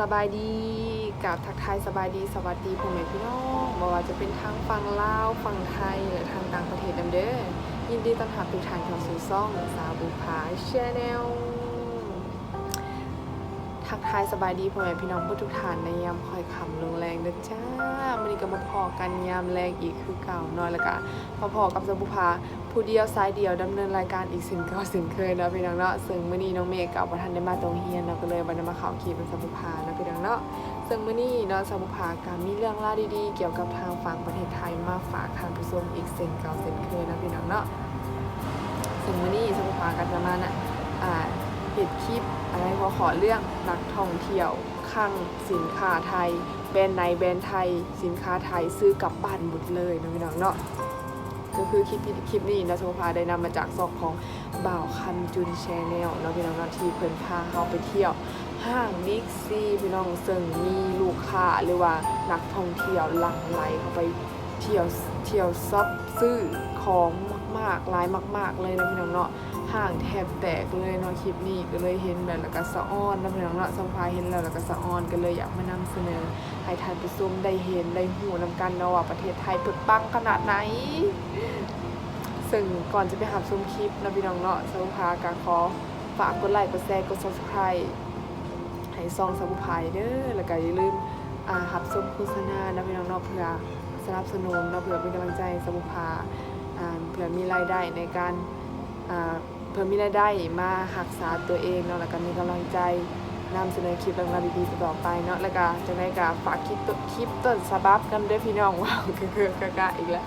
สบายดีกับทักทายสบายดีสวัสดีพ่อแม่พี่น้องบ่ว่าจะเป็นทางฝั่งลาวฝั่งไทยหรือทางต่างประเทศนำเด้อยินดีต้อนรับทุกท่านเข้าสู่ซ่องสาวบุพาชแนล ทักทายสบายดีพ่อแม่พี่น้องผู้ทุกท่านในยามคอยคำลงแรงเด้อจ้ามื้อนี้ก็มาพอกันยามแรงอีกคือเก่าน้อยล้วก็มาพอกับสาวบุพาผู้เดียวสายเดียวดำเนินรายการอีกสิ่งเก่าสิ่งเคยเนาะพี่น้องเนาะซึ่งมื้อนี้น้องเมฆกับบ่ทันได้มาตรงเฮียนเนาะก็เลยบ่ได้มาข้าคลิปเป็นสาวบุพาเนาะพี่น้องเนาะซึ่งมื้อนี้เนาะสาวบุพาก็มีเรื่องราวดีๆ เกี่ยวกับทางฝั่งประเทศไทยมาฝากท่านผู้ชมอีกเช่นเก่าเช่นเคยนะพี่น้องเนาะซึ่งมื้อนี้สาวบุพาก็จะมานะอ่า เฮ็ดคลิปอะไรพอขอเรื่องนักท่องเที่ยวคลังสินค้าไทย แบรนด์ในแบรนด์ไทย สินค้าไทยซื้อกลับบ้านหมดเลยนะพี่น้องเนาะก็คือคลิปที่คลิปนี้นะสาวบุพาได้นำมาจากซอกของบ่าวคำจุนแชนแนลเนาะพี่น้องเนาะที่เพิ่นพาเฮาไปเที่ยวห้างบิ๊กซีพี่น้องซึ่งมีลูกค้าหรือว่านักท่องเที่ยวหลั่งไหลเข้าไปเที่ยวเที่ยวซับซื้อของมากๆหลายมาก ๆเลยนะพี่น้องเนาะ ห้างแทบแตกเลยเนาะคลิปนี้ก็เลยเห็นแบบแล้วก็สะอ้อนนะพี่น้องเนาะสัมภาเห็นแล้วแล้วก็สะอ้อนก็เลยอยากมานำเสนอให้ท่านผู้ชมได้เห็นได้หูนำกันเนาะว่าประเทศไทยเปิดปังขนาดไหนซึ่งก่อนจะไปหาชมคลิปนะพี่น้องเนาะสัมภาก็ขอฝากกดไลค์กดแชร์กด subscribe ให้ซองสมุพายเด้อแล้วก็อย่าลืมอ่าหับชมโฆษณานะพี่น้องเนาะเพื่อสนับสนุนเนาะเพื่อเป็นกำลังใจสมุพาเพื่อมีรายได้ในการอ่า เพื่อมีรายได้มารักษาตัวเองเนาะแล้วก็มีกำลังใจนำเสนอคลิปเรื่องราดีๆต่อไปเนาะแล้วก็จะได้ก็ฝากคลิปต้นคลิปต้นฉบับกันเด้อพี่น้องว้าวคือกะกะอีกแล้ว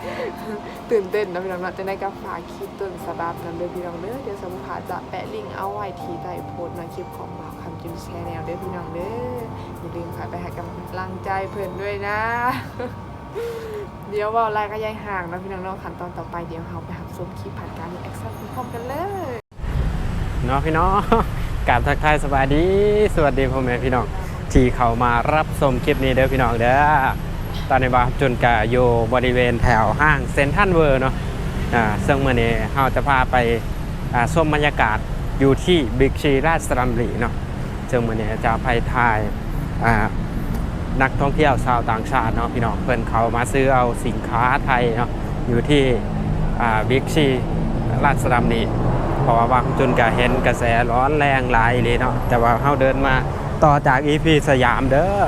ตื่นเต้นนะพี่น้องเนาะจะได้ก็ฝากคลิปต้นฉบับกันเด้อพี่น้องเด้อเดี๋ยวสมุพาจะแปะลิงก์เอาไว้ที่ใต้โพสต์ในคลิปของบ่าวคำจิ้มแชร์แนวด้อพี่น้องเด้ออย่าลืมค่ะไปให้กำลังใจเพื่อนด้วยนะ เดี๋ยวว่าอะไรก็ยายห่างนะพี่น้องเนาะขั้นตอนต่อไปเดี๋ยวเราไปหับชมคลิปผ่านการแอคชั่นพร้อมกันเลย เนาะพี่น้องกราบทักทายสบายดี สวัสดีพ่อแม่พี่น้องที่เข้ามารับชมคลิปนี้เด้อพี่น้องเด้อตอนนี้บาจนกะอยู่บริเวณแถวห้างเซนทันเวอร์เนาะอ่าซึ่งเมื่อนี้เราจะพาไปอ่าชมบรรยากาศอยู่ที่บิ๊กซีราชดำริเนาะซึ่งเมื่อนี้จะไปถ่ายอ่านักท่องเที่ยวชาวต่างชาติเนาะพี่น้องเพิ่นเขามาซื้อเอาสินค้าไทยเนาะอยู่ที่บิ๊กซีราชดำริ เพราะว่าบางจุนก็เห็นกระแสร้อนแรงหลายเลยเนาะแต่ว่าเขาเดินมาต่อจากอีพีสยามเด้อ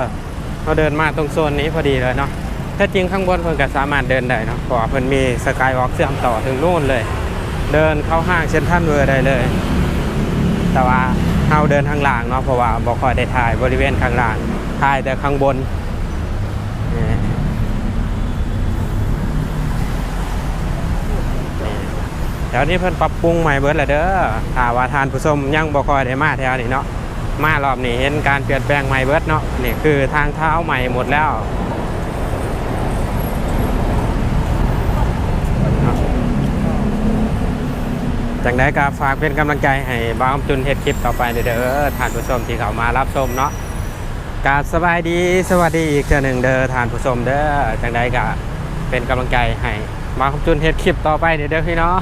เขาเดินมาตรงโซนนี้พอดีเลยเนาะถ้าจริงข้างบนเพิ่นก็สามารถเดินได้เนาะเพราะว่าเพิ่นมีสกายวอล์กเชื่อมต่อถึงนู่นเลย เดินเข้าห้างเซ็นทรัลเวิร์ได้เลย แต่ว่าเราเดินข้างล่างเนาะเพราะว่าบ่ค่อยได้ถ่ายบริเวณข้างล่างถ่ายแต่ข้างบน ถวนี้เพิ่นปรับปรุงใหม่เบิดแล้วเด้อถ้าว่าทานผู้ชมยังบ่คอยได้มาแถวนี้เนาะ มารอบนี้เห็นการเปลี่ยนแปลงใหม่เบิดเนาะ นี่คือทางเท้าใหม่หมดแล้วเนาะจังได้ก็ฝากเป็นกำลังใจให้บ้าวจุนเฮ็ดคลิปต่อไปเด้อท่านผู้ชมที่เขามารับชมเนาะกาสบายดีสวัสดีอีกเทื่อหนึ่งเด้อท่านผู้ชมเด้อจังได้ก็เป็นกำลังใจให้ มาคำจุนเฮ็ดคลิปต่อไปเด้อเด้อพี่น้อง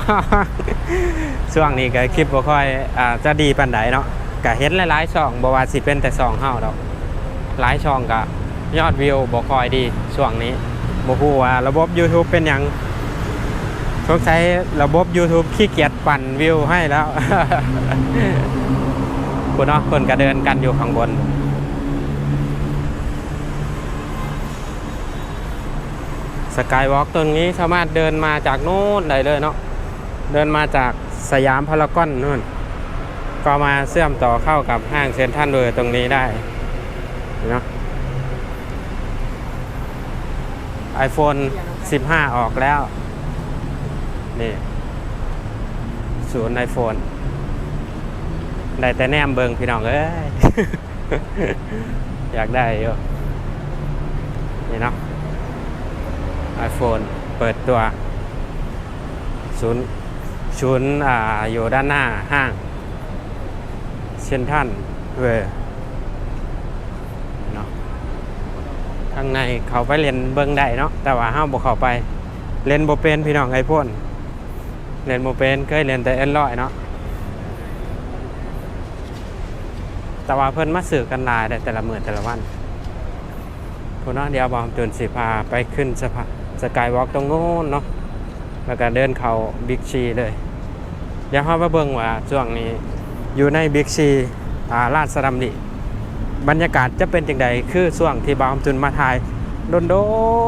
ช่วงนี้ก็คลิปบ่ค่อยอ่าจะดีปานใดเนาะก็เห็นหลายๆช่องบ่ว่าสิเป็นแต่ช่องเฮาดอกหลายช่องก็ยอดวิวบ่ค่อยดีช่วงนี้บ่ฮู้ว่าระบบ YouTube เป็นหยังสงสัยระบบ YouTube ขี้เกียจปั่นวิวให้แล้วคุณเนาะคนก็เดินกันอยู่ข้างบน สกายวอล์กตรงนี้สามารถเดินมาจากโน้นได้เลยเนาะเดินมาจากสยามพารากอนนู่น ก็มาเชื่อมต่อเข้ากับห้างเซ็นทรัลเวิร์ตรงนี้ได้เนาะ iPhone 15 ออกแล้ว นี่ศูนย์ iPhone ได้แต่แนมเบิงพี่น้องเอ้ย อยากได้อยู่นี่เนาะ iPhone เปิดตัวศูนย์ศูนย์อ่าอยู่ด้านหน้าห้างเซนทันเวอร์เนาะข้างในเขาไปเรียนเบิ้งได้เนาะแต่ว่าห้ามบอกเขาไปเรียนโบเป็นพี่น้องไอพ่นเรียนโบเป็นเคยเรียนแต่เอ็นรอยเนาะแต่ว่าเพิ่นมาสื่อกันลายได้แต่ละมือแต่ละวันพุ่นเนาะเดี๋ยวบอมจนสิพาไปขึ้นสะพาน สกายวอล์กตรงโน้นเนาะแล้วก็เดินเข้าบิ๊กซีเลย เดี๋ยวเรามาเบิ่งว่าช่วงนี้อยู่ในบิ๊กซีอ่าลาดสะดำนี่บรรยากาศจะเป็นจังใดคือช่วงที่บอมจุนมาถ่ายโด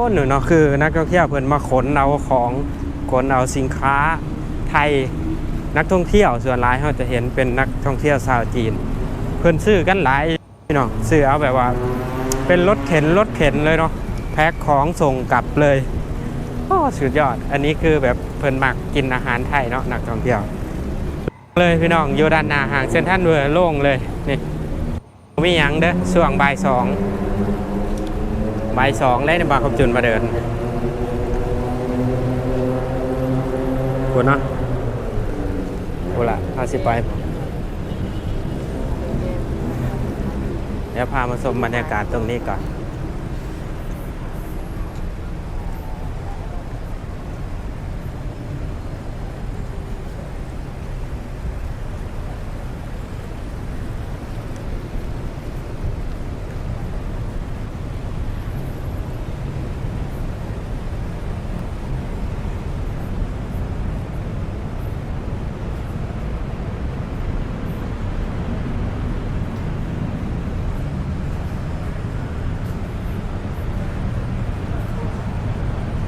นๆหนูเนาะคือนักท่องเที่ยวเพิ่นมาขนเอาของขนเอาสินค้าไทยนักท่องเที่ยวส่วนหลายเราจะเห็นเป็นนักท่องเที่ยวชาวจีน เพิ่นซื้อกันหลายพี่น้องซื้อเอาแบบว่า เป็นรถเข็นรถเข็นเลยเนาะ แพ็คของส่งกลับเลยโอ้สุดยอด อันนี้คือแบบเพิ่นมักกินอาหารไทยเนาะนักท่องเที่ยว เลยพี่น้องอยู่ด้านหน้าห้างเซ็นทรัลเวอร์โล่งเลยนี่มีหยังเด้อช่วงบ่ายสองบ่ายสองเลยในบางคำจุนมาเดินคุณเนาะโอละพาสิไปเดี๋ยวพามาชมบรรยากาศตรงนี้ก่อน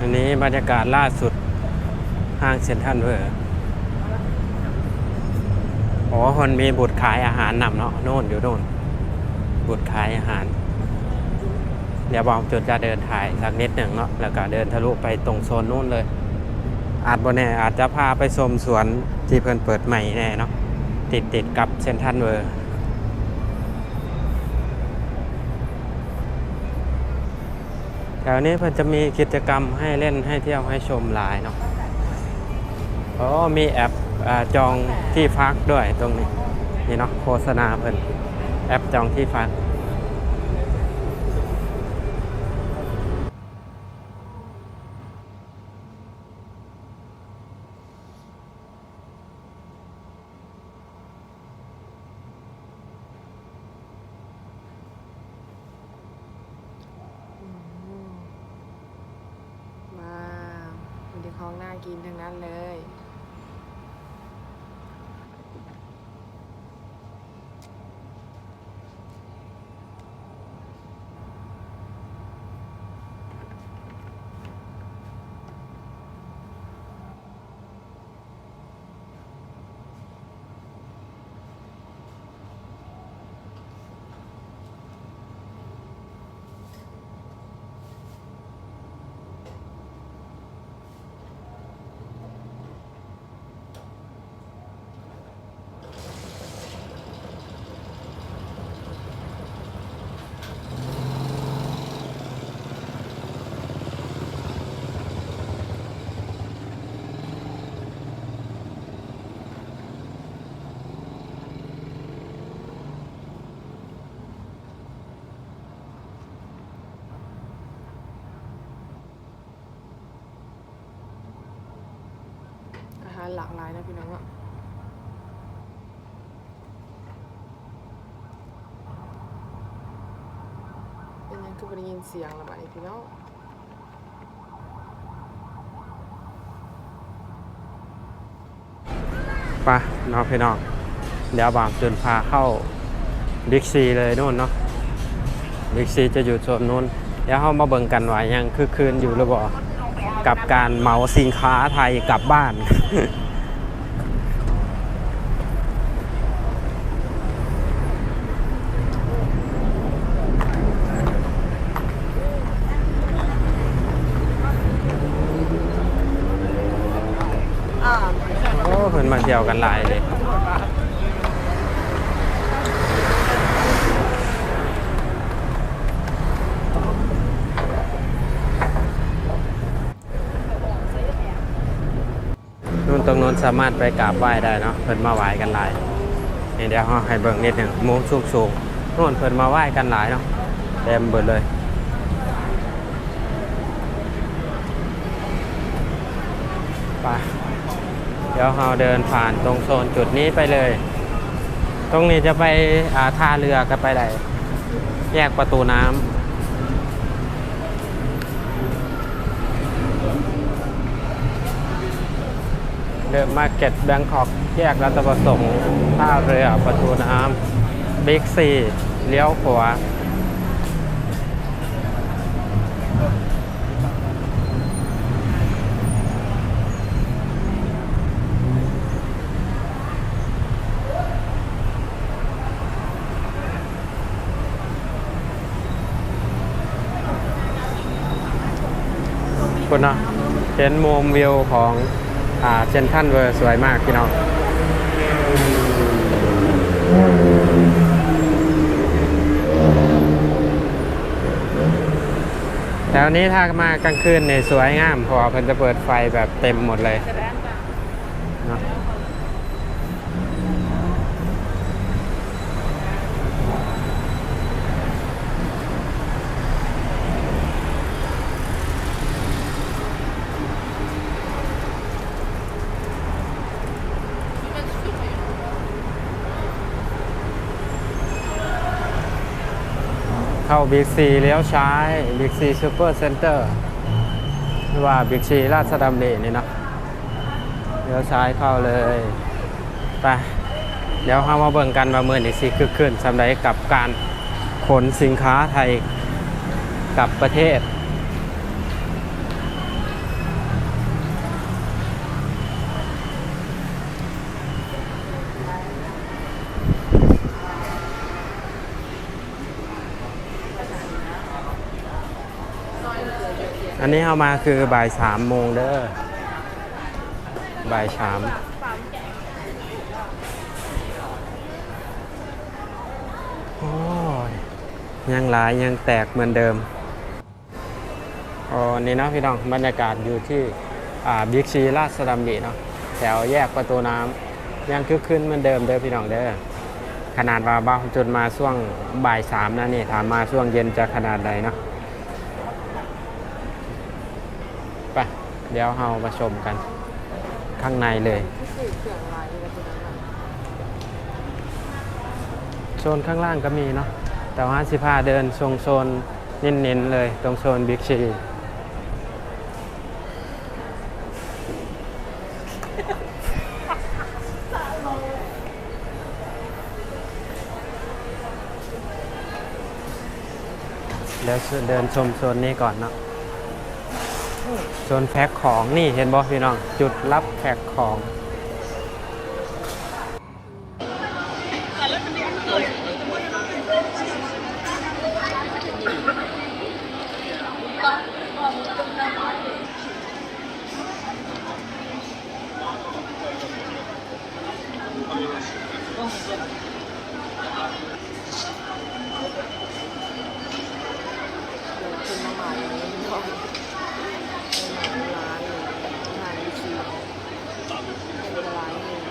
อันนี้บรรยากาศล่าสุดห้างเซ็นทรัลเวอร์อ๋อคนมีบุตรขายอาหารนำเนาะโน่นอยู่โน่นบุตรขายอาหาร เดี๋ยวบอมจุดจะเดินถ่ายสักนิดหนึ่งเนาะแล้วก็เดินทะลุไปตรงโซนนู้นเลย อาจบนแน่อาจจะพาไปชมสวนที่เพิ่นเปิดใหม่แน่เนาะติดติดกับเซ็นทรัลเวอร์ ถวนี้มันจะมีกิจกรรมให้เล่นให้เที่ยวให้ชมหลายเนาะอ๋อมีแอปอจองที่พักด้วยตรงนี้ นี่เนาะโฆษณาเพิ่นแอปจองที่พัก ว้าวมีแต่ ของน่ากินทั้งนั้นเลย อาหารหลากหลายนะพี่น้องอะเป็นยังคือบ่ได้ยินเสียงละบัดนี้พี่น้องไปะน้องพี่น้องเดี๋ยวบามจนพาเข้าบิ๊กซีเลยนู่นเนาะบิ๊กซีจะอยู่โซนนู้นเดี๋ยวเข้ามาเบิ่งกันว่ายังคือคืนอยู่หรือเปล่า กับการเหมาสินค้าไทยกลับบ้านโอ้เพิ่นมาเที่ยวกันหลายเลย ตรงนู้นสามารถไปกราบไหว้ได้เนาะเพิ่นมาไหว้กันหลายนี่เดี๋ยวเราให้เบิ่งนิดหนึ่งมุมสูงสูงนู่นเพิ่นมาไหว้กันหลายเนาะเต็มเบิดเลยไปเดี๋ยวเราเดินผ่านตรงโซนจุดนี้ไปเลย ตรงนี้จะไปอาท่าเรือกันไปไหนแยกประตูน้ำ เดอะมาร์เก็ตแบงคอกแยกรัตประสงค์ท่าเรือประตูน้ำบิ๊กซีเลี้ยวขวาคุณนะเห็นมุมวิวของ นทันเวอร์สวยมากพี่น้องแถวนี้ถ้ามากลางคืนเนี่ยสวยงามเพราะว่าเพิ่นจะเปิดไฟแบบเต็มหมดเลยาบิ๊กซีเลี้ยวซ้ายบิ๊กซีซูเปอร์เซ็นเตอร์หรือว่าบิ๊กซีราชดำเนินนี่เนาะเลี้ยวซ้ายเข้าเลยไปเดี๋ยวเรามาเบิ่งกันประเมินอนี้สิคือขึ้นสำหรับกับการขนสินค้าไทยกับประเทศ นนี้เอามาคือบ่ายสามโมงเด้อบ่ายสามโอ้ยยังหลายยังแตกเหมือนเดิมอ๋อนี่นะพี่น้องบรรยากาศอยู่ที่อ่าบิ๊กซีราชดำริเนาะแถวแยกประตูน้ำยังคึกคืนเหมือนเดิมเด้อพี่น้องเด้อขนาดว่าบ้าจนมาช่วงบ่ายสามนะนี่ถามมาช่วงเย็นจะขนาดใดเนาะ ไปเดี๋ยวเรามาชมกัน ข้างในเลยโซนข้างล่างก็มีเนาะแต่ว่าสิพาเดินทรงโซนเน้นๆเลย ตรงโซนบิ๊กซีเดี๋ยวเดินชมโซนนี้ก่อนเนาะ โซนแพ็คของนี่เห็นบอพี่น้อง จุดรับแพ็คของ คุณมาหมาอย่างนี้เนาะเป็นร้านเลยร้านซีเป็นร้านเลย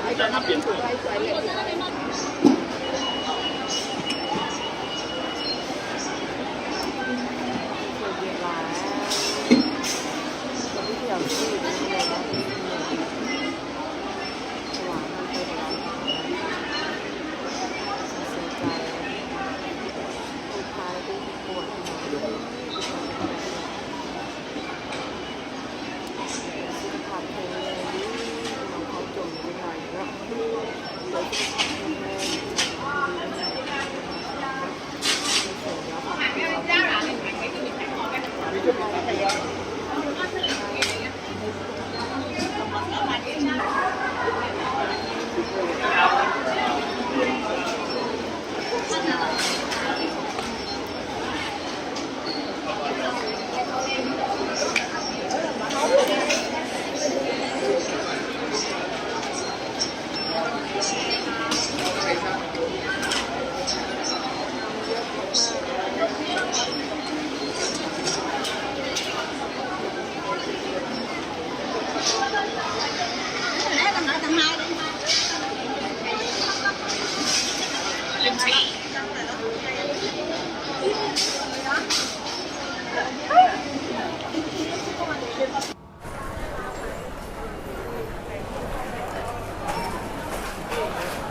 เปิ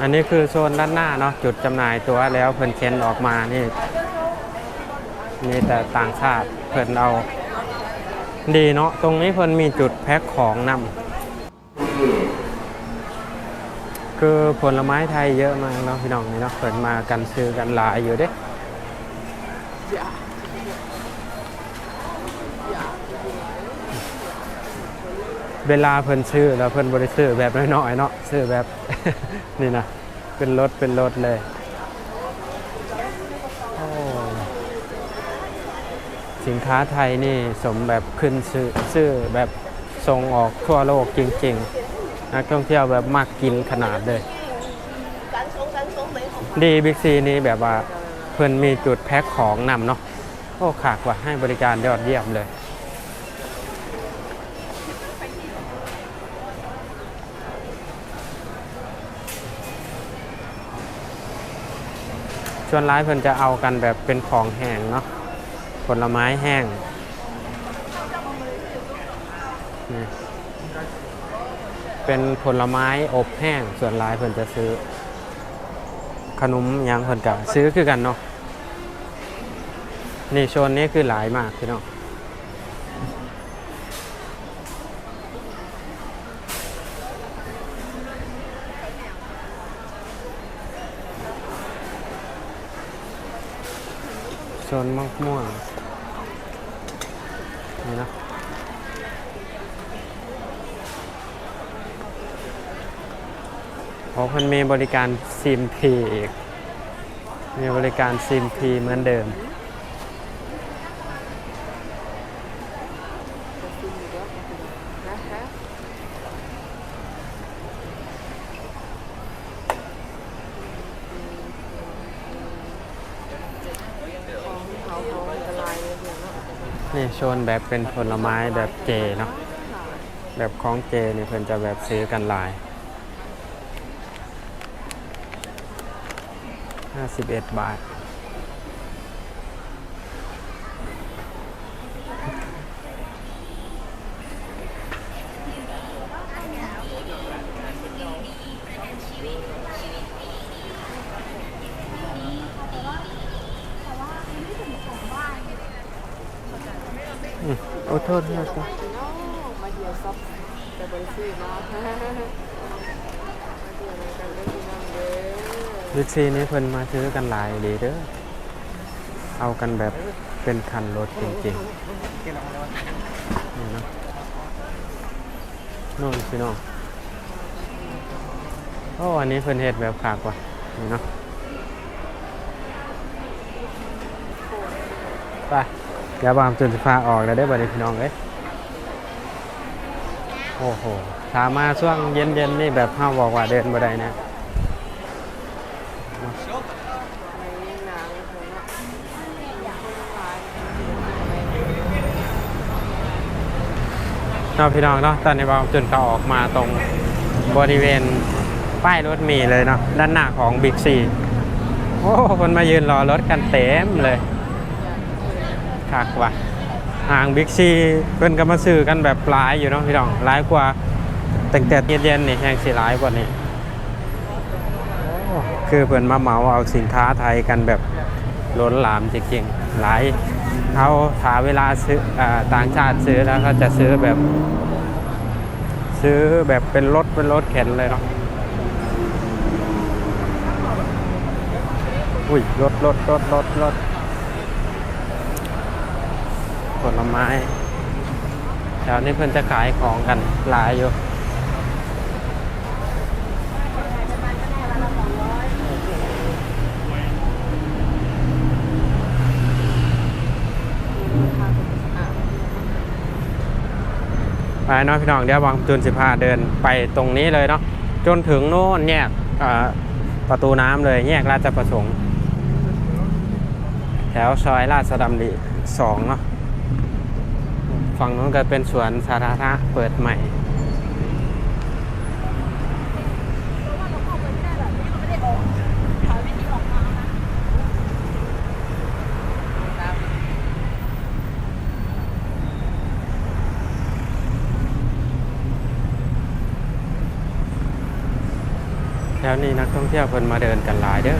นนี้คือโซนด้านหน้าเนาะจุดจำหน่ายตัวแล้วเพิ่นเค้นออกมานี่มีแต่ต่างชาติเพิ่นเอา ดีเนาะตรงนี้เพิ่นมีจุดแพ็คของนำคือผลไม้ไทยเยอะมากเนาะพี่น้องนี่เนาะเพิ่นมากันซื้อกันหลายอยู่เด้อย่าอย่าเวลาเพิ่นซื้อแล้วเพิ่นบริซื้อแบบน้อยๆเนาะซื้อแบบ นี่นะ เป็นรถเป็นรถเลยโอ้สินค้าไทยนี่สมแบบขึ้นซื้อซื้อแบบส่งออกทั่วโลกจริงๆ นักท่องเที่ยวแบบมากกินขนาดเลย ดีบิ๊กซีนี่แบบว่าเพิ่นมีจุดแพ็คของนำเนาะโอ้ขากว่าให้บริการยอดเยี่ยมเลย ส่วนร้ายเพิ่นจะเอากันแบบเป็นของแห้งเนาะผลไม้แห้งเป็นผลไม้อบแห้งส่วนร้ายเพิ่นจะซื้อ ขนมยางเพิ่นกับซื้อคือกันเนาะนี่โซนนี้คือหลายมากพี่น้อง นมะม่วงนี่นะเพราะเพิ่นมีบริการซิมพีอีก มีบริการซิมพีเหมือนเดิม จะซิมอยู่เด้อนะฮะของเขาเขาอันตรายเลยเดี๋ยวเนาะ นี่โซนแบบเป็นผลไม้แบบเจเนาะแบบของเจนี่เพิ่นจะแบบซื้อกันหลาย 51 บาท อืมโอ้โทษโทษโทษพี่น้องมาเที่ยวซับแต่บริสุทธิ์เนาะมาเที่ยวในกันเด้อพี่น้องเด้อบิ๊กซีนี่เพิ่นมาซื้อกันหลายดีเด้อ เอากันแบบเป็นคันรถจริงๆนี่เนาะนู่นพี่น้องโอ้อันนี้เพิ่นเฮ็ดแบบขากว่านี่เนาะไป เดี๋ยวบามจนสิฟ้าออกแล้วได้อบัดนี้พี่น้องเอ้ยโอ้โหถามาช่วงเย็นๆนี่แบบเฮาบอกว่าเดินบ่ได้นะนหนังของเนาะคนหลายเนาะพี่น้องเนาะตอนนี้บามจนเขาออกมาตรงบริเวณป้ายรถเมีเลยเนาะด้านหน้าของบิ๊กซีโอ้คนมายืนรอรถกันเต็มเลย คักว่ะห่างบิ๊กซีเพิ่นก็มาซื้อกันแบบหลายอยู่เนาะพี่น้องหลายกว่าตั้งแต่เย็นๆนี่แห่งสิหลายกว่านี้คือเพิ่นมาเหมาเอาสินค้าไทยกันแบบล้นหลามจริงๆหลายเขาถาเวลาซื้ออต่างชาติซื้อแล้วก็จะซื้อแบบ ซื้อแบบเป็นรถเป็นรถเข็นเลยเนาะอุ้ยรถรถรถรถรถผ ลไม้แถวนี้เพื่อนจะขายของกันหลายอยู่ไปเนาะพี่น้องเดี๋ยวบางจูนสิพาเดินไปตรงนี้เลยเนาะจนถึงโน่นแยกอ่าประตูน้ำเลยแยกราชประสงค์ แถวซอยราชดำริสองเนาะ ฝั่งนู้นก็เป็นสวนสาธารณะเปิดใหม่แถวนี้นักท่องเที่ยวเพิ่นมาเดินกันหลายเด้อ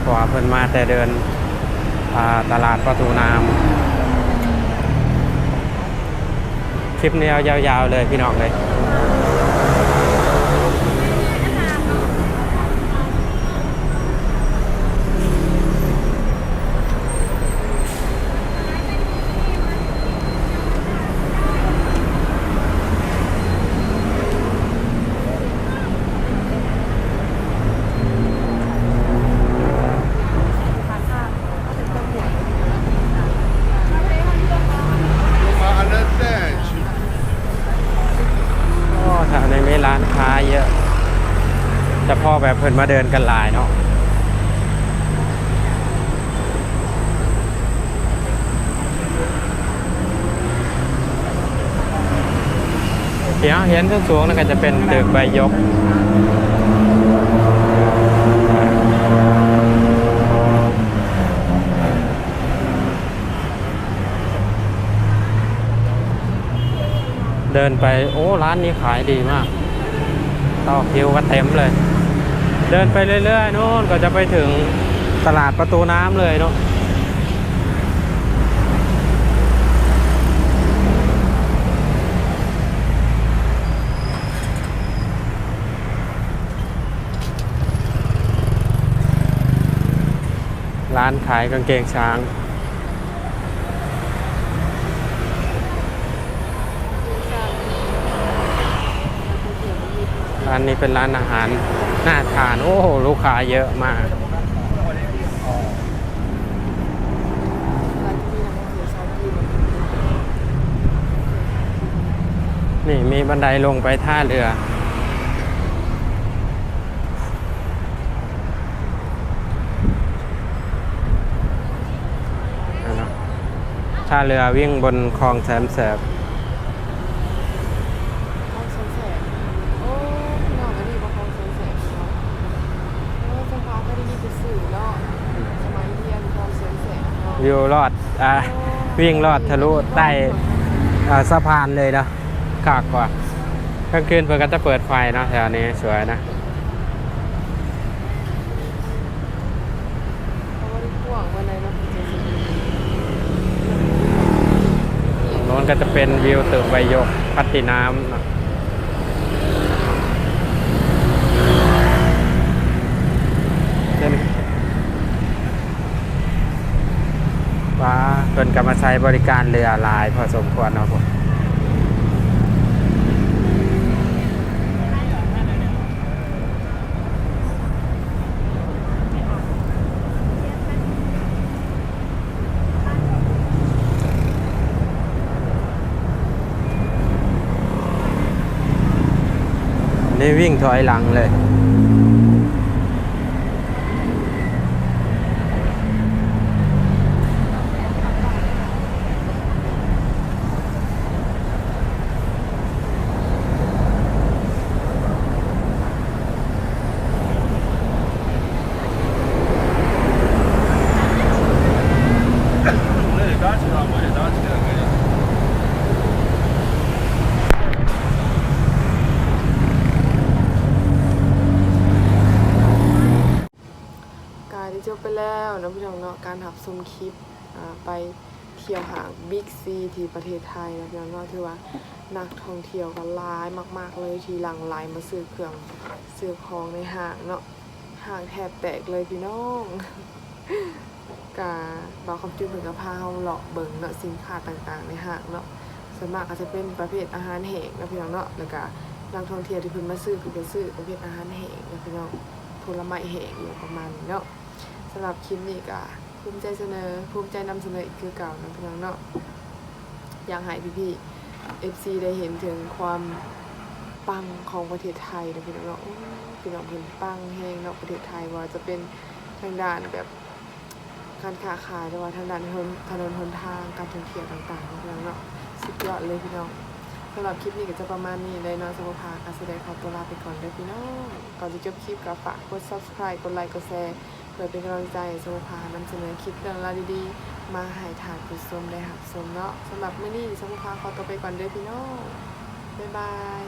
เพราะว่าเพิ่นมาแต่เดินตลาดประตูน้ำ คลิปนี้ยาวๆเลยพี่น้องเลย Ma alla 10. โอ้แถวนี้มีร้านค้าเยอะแต่พ่อแบบ เพิ่นมาเดินกันหลายเนาะเดี๋ยวเห็นขึ้นสูงนั่นก็จะเป็นตึกใบยกเดินไปโอ้ร้านนี้ขายดีมากต่อคิวกันเต็มเลย เดินไปเรื่อยๆโน่นก็จะไปถึงตลาดประตูน้ำเลยเนาะร้านขายกางเกงช้างร้านนี้เป็นร้านอาหาร น่าทาน โอ้โห ลูกค้าเยอะมากนี่มีบันไดลงไปท่าเรือ ท่าเรือวิ่งบนคลองแสมแสบ คลองแสนแสบโอ้พี่น้องอันนี้บ่คลองแสนแสบเนาะโอ้จังหวะก็ได้ยินเป็นสื่อเนาะสมัยเรียนคลองแสนแส บเนาะวิวรอดอ่าวิ่งรอดทะลุใต้อ่าสะพานเลยนะขากกว่ากลางคืนเพื่อก็จะเปิดไฟเนาะแถวนี้สวยนะเพราะว่าได้กว้างวันไหนเนาะจะสิโน้นก็จะเป็นวิวตึกใบยกพัติน้ำนะเช่นว่า เป็นกรรมาใช้บริการเรือลายพอสมควรเนาะผมนี่วิ่งถอยหลังเลย การที่จบไปแล้วเนาะพี่น้องเนาะการหับ ชมคลิปไปเที่ยวหางบิ๊กซีที่ประเทศไทยนะพี่น้องเนาะถือว่านักท่องเที่ยวกันหลายมาก ๆ เลยที่หลังไหลมาซื้อเครื่องซื้อของในห้างเนาะห้างแทบแตกเลยพี่น้องกาบางคำจุนเพิ่นก็พาเฮาเลาะเบิ่งเนาะสินค้าต่างๆในห้างเนาะส่วนมากก็จะเป็นประเภทอาหารแห้งนะพี่น้องเนาะแล้วก็นักท่องเที่ยวที่เพิ่นมาซื้อคือเพิ่นซื้อประเภทอาหารแห้งนะพี่น้องผลไม้แห้งอย่างประมาณนี้เนาะสำหรับคลิปนี้ก็ ภูมิใจเสนอ ภูมิใจนำเสนออีกคือเก่านะพี่น้องเนาะอยากให้พี่ๆ FC ได้เห็นถึงความปังของประเทศไทยนะพี่น้องเนาะพี่น้องเพิ่นปังแฮงเนาะประเทศไทยว่าจะเป็นทางด้านแบบการค้าขายหรือว่าทางด้านถนนถนนหนทางการท่องเที่ยวต่างๆนะพี่น้องเนาะสุดยอดเลยพี่น้องสำหรับคลิปนี้ก็จะประมาณนี้เลยเนาะสมุภาการแสดงขอตัวลาไปก่อนเด้อพี่น้องก่อนจะจบคลิปก็ฝากกด subscribe กดไลค์กดแชร์ พื่อเป็นกำลังใจให้สมุภานำเสนอคลิปเรื่องราวดีๆ มาให้ทานผู้ชมได้หักชมเนาะสำหรับมื้อนี้สมุภาขอตัวไปก่อนเด้อพี่น้องบ๊ายบาย